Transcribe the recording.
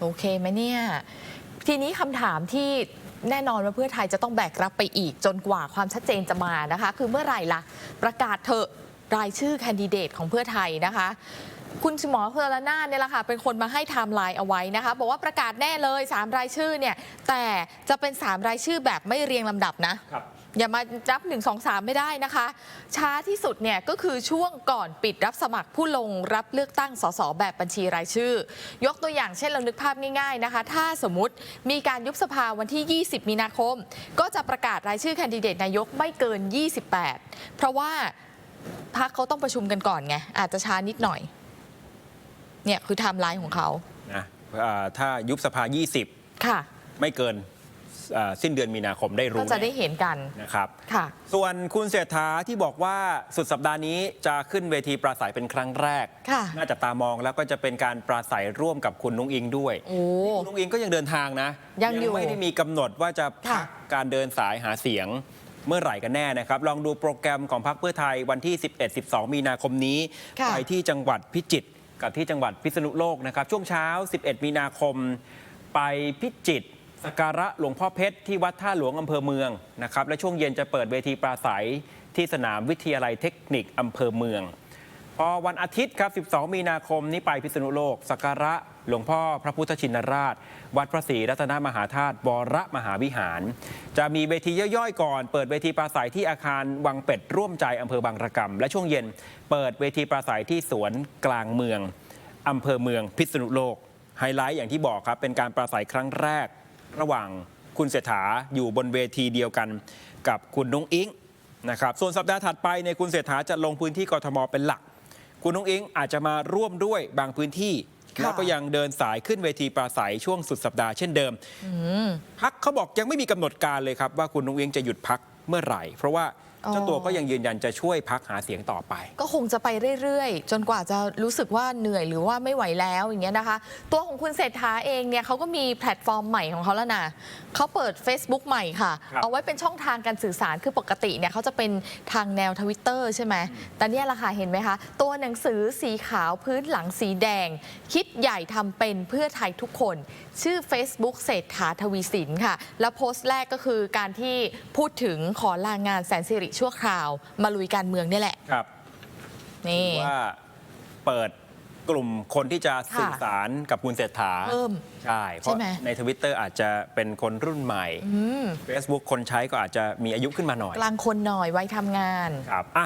โอเคไหมเนี่ย ทีนี้คำถามที่แน่นอนว่าเพื่อไทยจะต้องแบกรับไปอีกจนกว่าความชัดเจนจะมานะคะ คือเมื่อไหร่ล่ะ ประกาศเถอะรายชื่อแคนดิเดตของเพื่อไทยนะคะ คุณหมอเพลนานเนี่ยแหละค่ะเป็นคนมาให้ไทม์ไลน์เอาไว้นะคะ บอกว่าประกาศแน่เลย 3 รายชื่อเนี่ย แต่จะเป็น 3 รายชื่อแบบไม่เรียงลำดับนะครับ อย่ามาจับ1 2 3 ไม่ได้นะคะ ช้าที่สุดเนี่ยก็คือช่วงก่อนปิดรับสมัครผู้ลงรับเลือกตั้งสสแบบบัญชีรายชื่อ ยกตัวอย่างเช่นเรานึกภาพง่ายๆนะคะ ถ้าสมมติมีการยุบสภาวันที่ 20 มีนาคม ก็จะประกาศรายชื่อแคนดิเดตนายกไม่เกิน 28 เพราะว่าพักเขาต้องประชุมกันก่อนไงอาจจะช้านิดหน่อยเนี่ยคือไทม์ไลน์ของเขานะอ่าถ้ายุบสภาค่ะ20ไม่เกิน อ่าสิ้นเดือนมีนาคมได้ก็รู้จะได้เห็นกัน นะครับ ค่ะ ส่วนคุณเศรษฐาที่บอกว่าสุดสัปดาห์นี้จะขึ้นเวทีปราศัยเป็นครั้งแรก ค่ะ น่าจะตามองแล้วก็จะเป็นการปราศัยร่วมกับคุณนุ้งอิงด้วย โอ้ คุณนุ้งอิงก็ยังเดินทางนะยังอยู่ไม่ได้มีกำหนดว่าจะพัค่ะกการเดินสายหาเสียงเมื่อไหร่กันแน่นะครับ ลองดูโปรแกรมของพรรคเพื่อไทยวันที่ 11-12 มีนาคมนี้ค่ะ ไปที่จังหวัดพิจิตรกับที่จังหวัดพิษณุโลกนะครับ ช่วงเช้า 11 มีนาคม ไปพิจิตร สักการะหลวงพ่อเพชรที่วัดท่าหลวงอำเภอเมืองนะครับและช่วงเย็นจะเปิดเวทีปราศัยที่สนามวิทยาลัยเทคนิคอำเภอเมือง พอวันอาทิตย์ครับ 12 มีนาคมนี้ไปพิษณุโลกสักการะหลวงพ่อพระพุทธชินราช วัดพระศรีรัตนมหาธาตุวรมหาวิหาร จะมีเวทีย่อยๆ ก่อน เปิดเวทีปราศัยที่อาคารวังเป็ดร่วมใจอำเภอบางระกำและช่วงเย็น เปิดเวทีปราศัยที่สวนกลางเมืองอำเภอเมืองพิษณุโลกไฮไลท์อย่างที่บอกครับเป็นการปราศัยครั้งแรก ระหว่างคุณเศรษฐาอยู่บนเวทีเดียวกันกับคุณนุ้งอิงนะครับส่วนสัปดาห์ถัดไปในยคุณเศรษฐาจะลงพื้นที่กทมเป็นหลัก คุณนุ้งอิงอาจจะมาร่วมด้วยบางพื้นที่ค่ะแล้วก็ยังเดินสายขึ้นเวทีปราศัยช่วงสุดสัปดาห์เช่นเดิมอืมพักเขาบอกยังไม่มีกำหนดการเลยครับว่าคุณนุ้งอิงจะหยุดพักเมื่อไหร่ เพราะว่าอ๋อเจ้าตัวก็ยังยืนยันจะช่วยพักหาเสียงต่อไป ก็คงจะไปเรื่อยๆ จนกว่าจะรู้สึกว่าเหนื่อยหรือว่าไม่ไหวแล้วอย่างเงี้ยนะคะ ตัวของคุณเศรษฐาเองเนี่ยเขาก็มีแพลตฟอร์มใหม่ของเขาแล้วนะเขาเปิด Facebook ใหม่ค่ะครับเอาไว้เป็นช่องทางการสื่อสารคือปกติเนี่ยเขาจะเป็นทางแนวทวิตเตอร์ใช่ไหมแต่เนี่ยราคาเห็นไหมคะ ตัวหนังสือสีขาวพื้นหลังสีแดง คิดใหญ่ทำเป็นเพื่อไทยทุกคน ชื่อ Facebook เศรษฐาทวีสินค่ะ แล้วโพสต์แรกก็คือการที่พูดถึงขอลางานแสนสิริชั่วคราว มาลุยการเมืองเนี่ยแหละ ครับนี่ว่าเปิดกลุ่มคนที่จะสื่อสารกับคุณเศรษฐาเพิ่มใช่เพราะใช่ไหม ในทวิตเตอร์อาจจะเป็นคนรุ่นใหม่ อืม Facebook คนใช้ก็อาจจะมีอายุขึ้นมาหน่อยกลางคนหน่อยไว้ทำงาน ครับอะ